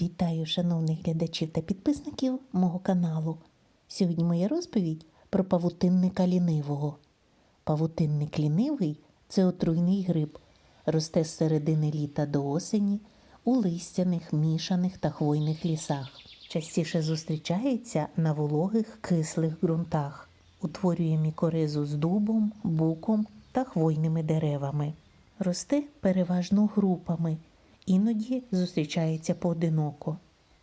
Вітаю шановних глядачів та підписників мого каналу. Сьогодні моя розповідь про павутинника лінивого. Павутинник лінивий це отруйний гриб. Росте з середини літа до осені у листяних, мішаних та хвойних лісах. Частіше зустрічається на вологих кислих ґрунтах. Утворює мікоризу з дубом, буком та хвойними деревами. Росте переважно групами, іноді зустрічається поодиноко.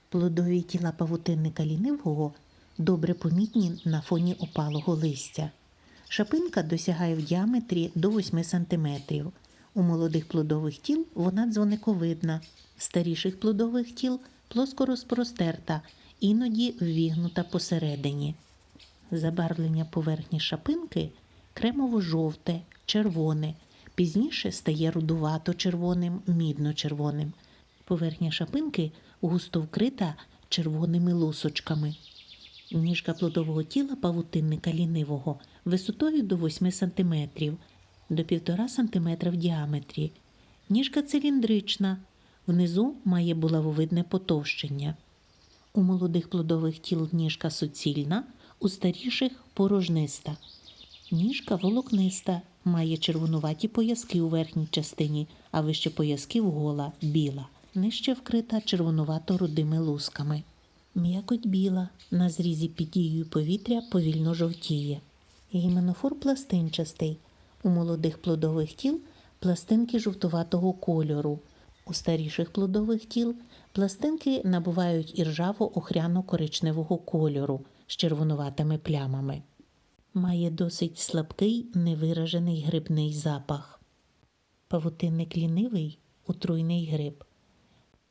Плодові тіла павутинника лінивого добре помітні на фоні опалого листя. Шапинка досягає в діаметрі до 8 см. У молодих плодових тіл вона дзвониковидна, старіших плодових тіл плоско розпростерта, іноді ввігнута посередині. Забарвлення поверхні шапинки кремово-жовте, червоне, пізніше стає рудувато-червоним, мідно-червоним. Поверхня шапинки густо вкрита червоними лусочками. Ніжка плодового тіла павутинника лінивого висотою до 8 см, до 1,5 см в діаметрі. Ніжка циліндрична, внизу має булавовидне потовщення. У молодих плодових тіл ніжка суцільна, у старіших порожниста. Ніжка волокниста, має червонуваті пояски у верхній частині, а вище поясків гола, біла, нижче вкрита червонувато-рудими лусками. М'якоть біла, на зрізі під дією повітря повільно жовтіє. Гіменофор пластинчастий. У молодих плодових тіл пластинки жовтуватого кольору. У старіших плодових тіл пластинки набувають іржаво охряно-коричневого кольору з червонуватими плямами. Має досить слабкий невиражений грибний запах. Павутинник лінивий отруйний гриб.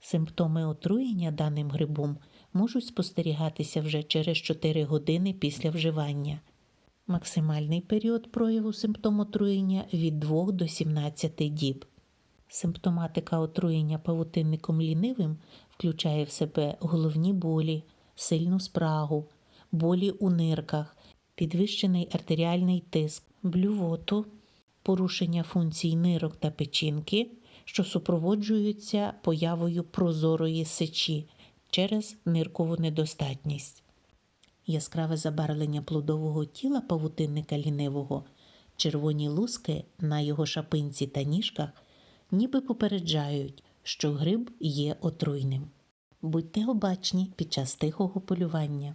Симптоми отруєння даним грибом можуть спостерігатися вже через 4 години після вживання. Максимальний період прояву симптом отруєння від 2 до 17 діб. Симптоматика отруєння павутинником лінивим включає в себе головні болі, сильну спрагу, болі у нирках, підвищений артеріальний тиск, блювоту, порушення функцій нирок та печінки, що супроводжуються появою прозорої сечі через ниркову недостатність. Яскраве забарвлення плодового тіла павутинника лінивого, червоні луски на його шапинці та ніжках ніби попереджають, що гриб є отруйним. Будьте обачні під час тихого полювання.